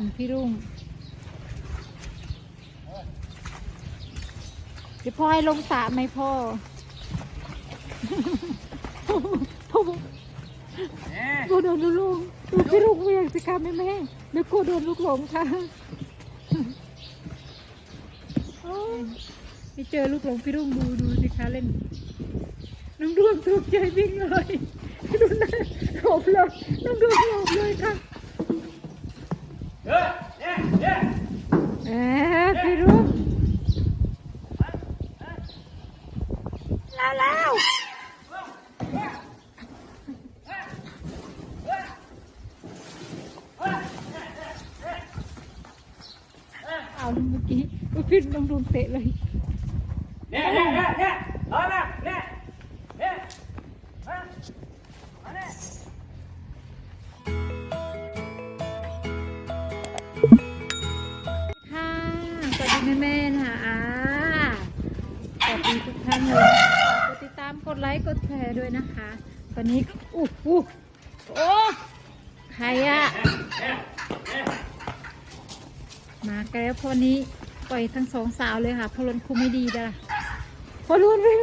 อันพี่รุ่งเดี๋ยวพ่อให้ลงสระไหมพ่อพ่อบอกพ่อโดนลูกหลงดูพี่รุ่งเวียงสิคะแม่แม่เดี๋ยวกลัวโดนลูกหลงค่ะโอ้ยไม่เจอลูกหลงพี่รุ่งดูดูสิคะเล่นน้องดวงถูกใจวิ่งเลยดูนะหลบเลยน้องดวงหลบเลยค่ะ เฮ้ยเนี่ยเนี่ยเอ๊ะพี่รุ่งแล้วแล้วเอาเมื่อกี้อุ๊ยพี่น้องดวงเตะเลยเนี่ยเนี่ยเนี่ยเนี่ยเอามาานเลยกดติดตามกดไลค์กดแชร์ด้วยนะคะวันนี้อู้หูโอ้ใครอะมากันแล้วพอนี้ปล่อยทั้งสองสาวเลยค่ะพอลวนคุมไม่ดีด้ะพอลวนวิ่ง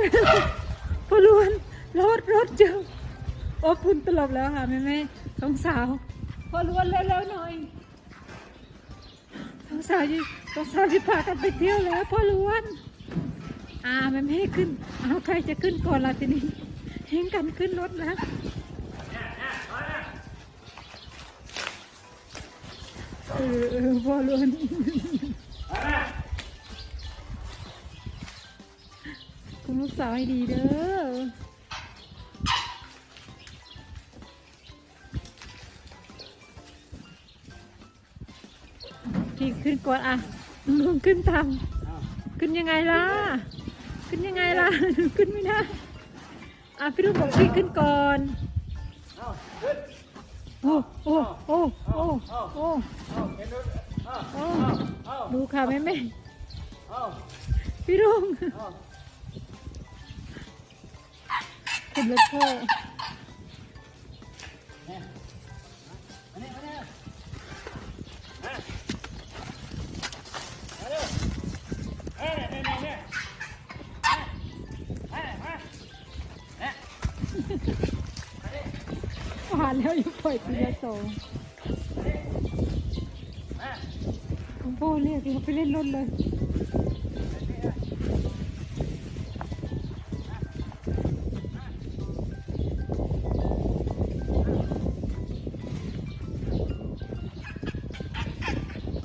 พอลวนรถรถเจอโอ้พุ่นตลบแล้วค่ะแม่แม่สองสาวพอลวนเร็วๆหน่อยสองสาวยี่สองสาวยี่พากันไปเที่ยวแล้วพอล้วน อ่ามันไม่ให้ขึ้นเอาใครจะขึ้นก่อนล่ะทีนี้เฮงกันขึ้นรถแล้วเออเออพ่อล้วนคุณลูกสาวให้ดีเด้อพี่ขึ้นก่อนอะลุงขึ้นตามขึ้นยังไงล่ะ ขึ้นยังไงล่ะ ขึ้นไม่ได้อะพี่ลุงบอกพี่ขึ้นก่อนเอาขึ้นโอ้โอ้โอ้โอ้โอ้เอาเห็นดูเอาโอ้เอาดูค่ะแม่แม่เอาพี่ลุงเอาขึ้นรถพ่อานแล้วอยังปล่อยปีละสองคุณพ่อเรียกเราไปเล่นรถเลย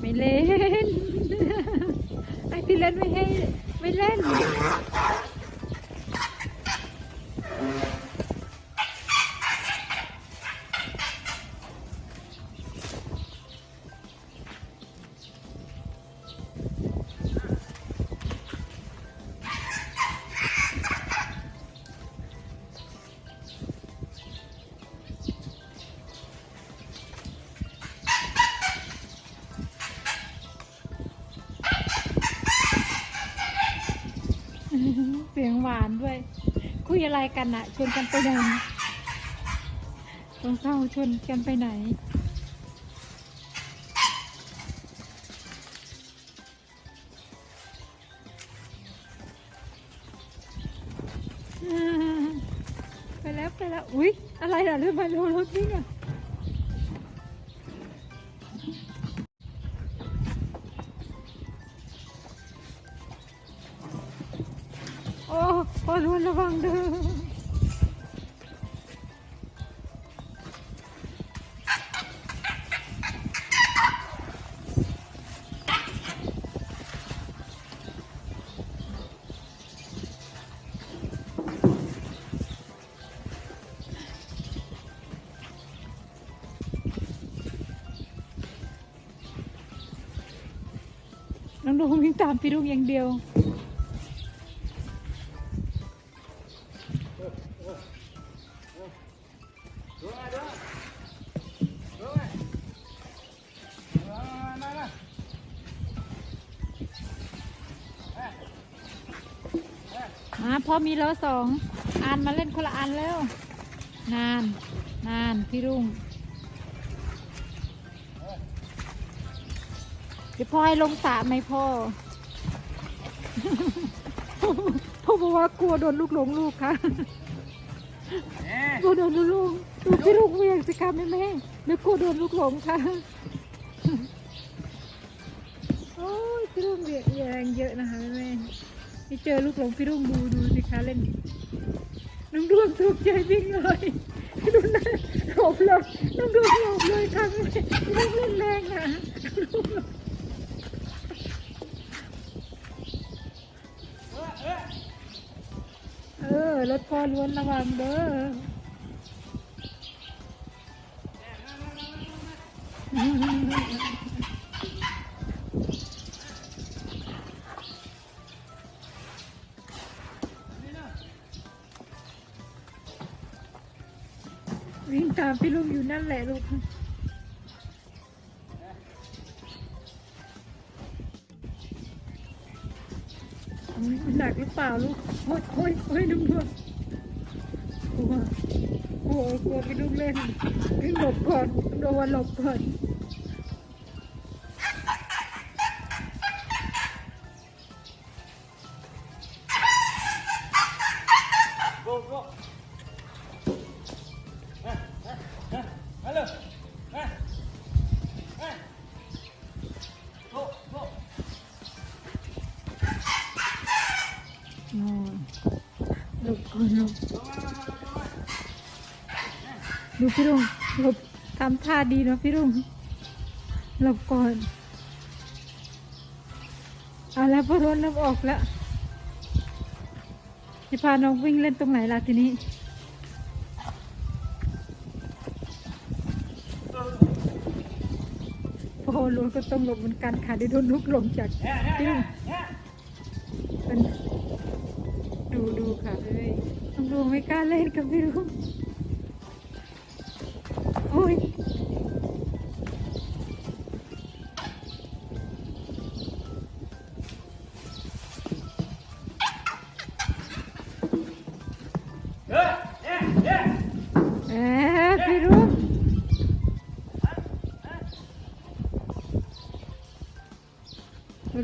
ไม่เล่น ไอ้ที่เล่นไม่ให้ ไม่เล่น กันอะชวนกันไปไหนตรงเศร้าชวนกันไปไหน ไปแล้วไปแล้ว อุ๊ย อะไรล่ะเรื่องมาโรรถวิ่งอะโอ้พอรวนระวังเด้อ น้องวิ่งตามพี่ลุงอย่างเดียวมาดูดูมามามามาพอมีแล้วสองอันมาเล่นคนละอันแล้ว นาน นาน พี่รุ่ง ดี๋ยวพ่อให้ลงสระไหมพ่อพ่อบอกว่ากลัวโดนลูกหลงลูกค่ะเนี่ยกลัวโดนลูกหลงดูพี่ลูกเวียงสิคะแม่แม่เดี๋ยวกลัวโดนลูกหลงค่ะโอ้ยพี่ลูกเวียงแรงเยอะนะคะแม่แม่ไปเจอลูกหลงพี่ลูกดูดูสิคะเล่นน้องดวงถูกใจวิ่งเลยดูนะหลบเลยน้องดวงหลบเลยค่ะแม่ลูกเล่นแรงนะ รถพ่อล้วนระวังเด้อวิ่งตามพี่ลูกอยู่นั่นแหละลูก หนักหรือเปล่าลูกโอ้ยโอ้ยโอ้ยนุ่มดวงกลัวกลัวกลัวไปลูกเล่นวิ่งหลบก่อนโดนหลบก่อน ดูพี่ลุงหลบทำท่าดีเนาะพี่ลุงหลบก่อนเอาแล้วพอรถเริ่มออกแล้วจะพาน้องวิ่งเล่นตรงไหนล่ะทีนี้พอรถก็ต้องหลบเหมือนกันค่ะเดี๋ยวโดนลูกหลงจากพี่ลุงดูดูค่ะเลยน้องดวงไม่กล้าเล่นกับพี่ลุง โอ้ย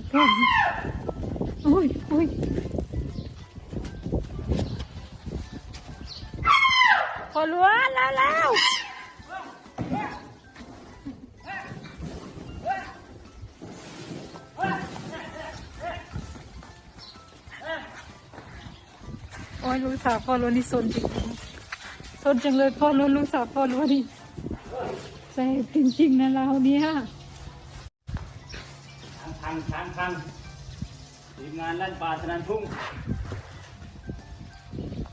เลูกสาวพ่อล้วนนี่สนจริงๆสนจังเลยพ่อรู้ลูกสาวพ่อรู้ดิใจจริงๆนะเราเนี่ยทางทางทางทีมงานลั่นป่าสนันทุ่ง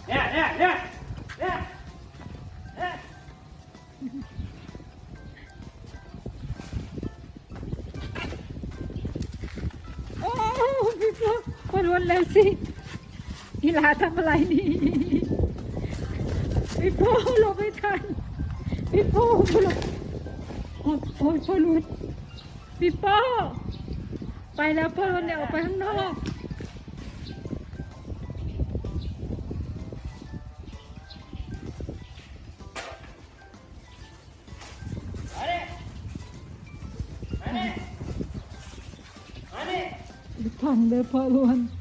เนี่ยเนี่ยเนี่ยเนี่ยเนี่ยโอ้พี่พ่อพ่อรู้แล้วสิ อีหลาทำอะไรนี่พี่พ่อหลบไม่ทันพี่พ่อหลบโอ้ยโอ้ยพ่อรู้พี่พ่อไปแล้วพ่อรู้เนี่ยออกไปข้างนอกมาดิมาดิมาดิพังเลยพ่อรู้เ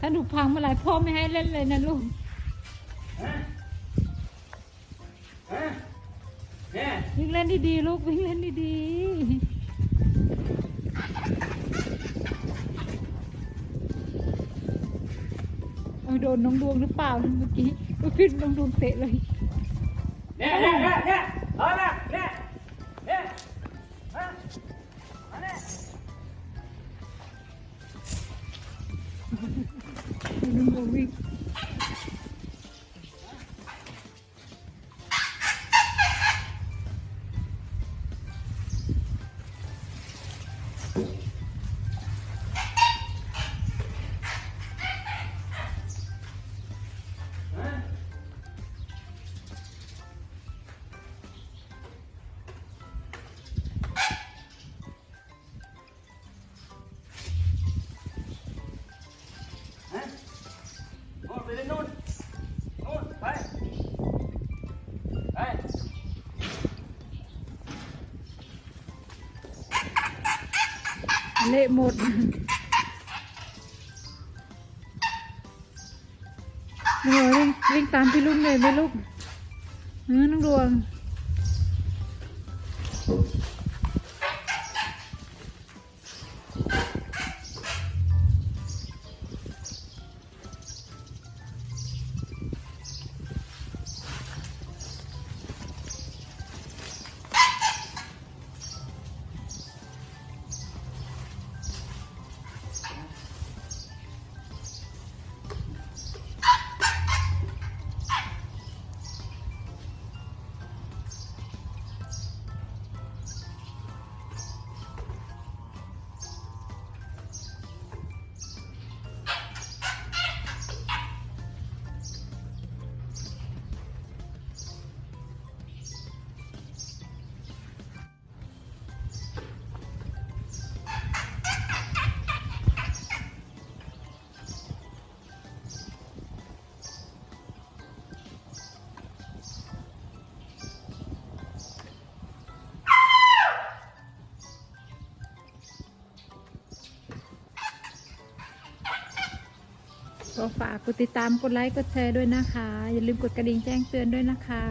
ถ้าหนูพังเมื่อไหร่พ่อไม่ให้เล่นเลยนะลูกฮะฮะเนี่ยวิ่งเล่นดีๆลูกวิ่งเล่นดีๆโอ้ยโดนน้องดวงหรือเปล่าเมื่อกี้ก็ขึ้นน้องดวงเตะเลยเนี่ยเนี่ยเนี่ย เละหมดหนูวิ่งวิ่งตามพี่ลุงเลยไหมลูกเออน้องดวง ดติดตามกดไลค์กดแชร์ด้วยนะคะ อย่าลืมกดกระดิ่งแจ้งเตือนด้วยนะคะ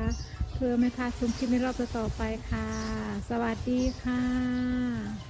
เพื่อไม่พลาดชมคลิปในรอบต่อไปค่ะ สวัสดีค่ะ